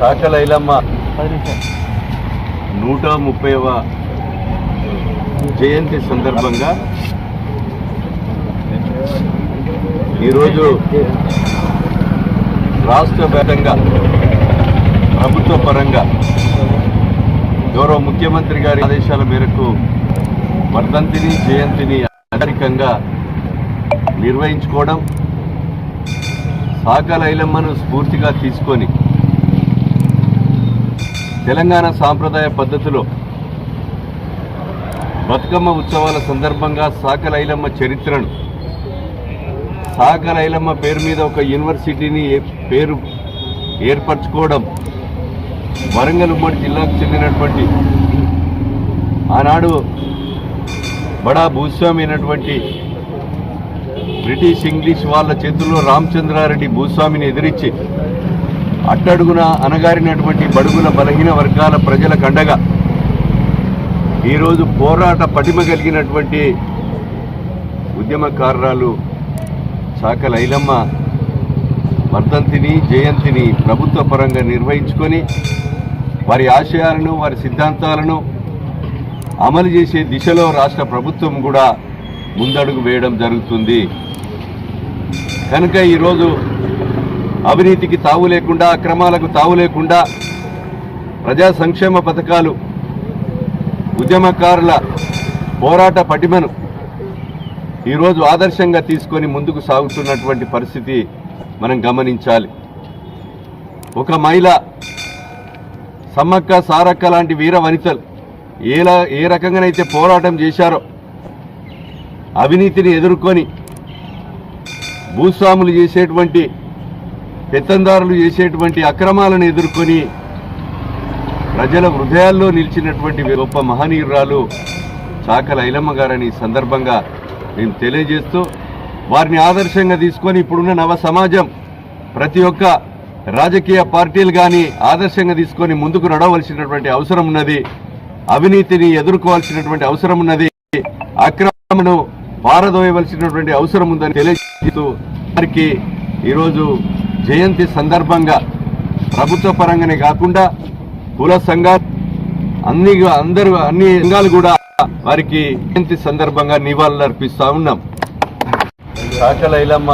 శాఖలైలమ్మ నూట ముప్పైవ జయంతి సందర్భంగా ఈరోజు రాష్ట్ర వ్యాప్తంగా ప్రభుత్వ పరంగా గౌరవ ముఖ్యమంత్రి గారి ఆదేశాల మేరకు వర్ధంతిని జయంతిని అధికారికంగా నిర్వహించుకోవడం సాకల ఐలమ్మను స్ఫూర్తిగా తీసుకొని తెలంగాణ సాంప్రదాయ పద్ధతిలో. బతుకమ్మ ఉత్సవాల సందర్భంగా సాకలైలమ్మ చరిత్రను. సాకలైలమ్మ పేరు మీద ఒక యూనివర్సిటీని పేరు ఏర్పరచుకోవడం. వరంగల్ ఉమ్మడి జిల్లాకు చెందినటువంటి ఆనాడు బడా భూస్వామి అయినటువంటి బ్రిటిష్ ఇంగ్లీష్ వాళ్ళ చేతుల్లో రామచంద్రారెడ్డి భూస్వామిని ఎదిరించి అట్టడుగున అనగారినటువంటి బడుగుల బలహీన వర్గాల ప్రజల కండగా ఈరోజు పోరాట పటిమ కలిగినటువంటి ఉద్యమకారురాలు శాఖ లైలమ్మ వర్ధంతిని జయంతిని ప్రభుత్వ పరంగా నిర్వహించుకొని వారి ఆశయాలను వారి సిద్ధాంతాలను అమలు చేసే దిశలో రాష్ట్ర ప్రభుత్వం కూడా ముందడుగు వేయడం జరుగుతుంది. కనుక ఈరోజు అవినీతికి తావు లేకుండా అక్రమాలకు తావు లేకుండా ప్రజా సంక్షేమ పథకాలు ఉద్యమకారుల పోరాట పటిమను ఈరోజు ఆదర్శంగా తీసుకొని ముందుకు సాగుతున్నటువంటి పరిస్థితి మనం గమనించాలి. ఒక మహిళ సమ్మక్క సారక్క లాంటి వీర వనితలు ఏలా ఏ రకంగానైతే పోరాటం చేశారో అవినీతిని ఎదుర్కొని భూస్వాములు చేసేటువంటి పెత్తందారులు చేసేటువంటి అక్రమాలను ఎదుర్కొని ప్రజల హృదయాల్లో నిలిచినటువంటి గొప్ప మహనీయురాలు చాకల ఐలమ్మ గారని సందర్భంగా నేను తెలియజేస్తూ వారిని ఆదర్శంగా తీసుకొని ఇప్పుడున్న నవ సమాజం ప్రతి ఒక్క రాజకీయ పార్టీలు కానీ ఆదర్శంగా తీసుకొని ముందుకు నడవలసినటువంటి అవసరం ఉన్నది. అవినీతిని ఎదుర్కోవాల్సినటువంటి అవసరం ఉన్నది. అక్రమను పారదోయవలసినటువంటి అవసరం ఉందని తెలియజేస్తూ వారికి ఈరోజు జయంతి సందర్భంగా ప్రభుత్వ పరంగానే కాకుండా కుల సంఘాలు అన్ని అందరూ అన్ని సంఘాలు కూడా వారికి జయంతి సందర్భంగా నివాళులు అర్పిస్తా ఉన్నాం కాకలైలమ్మ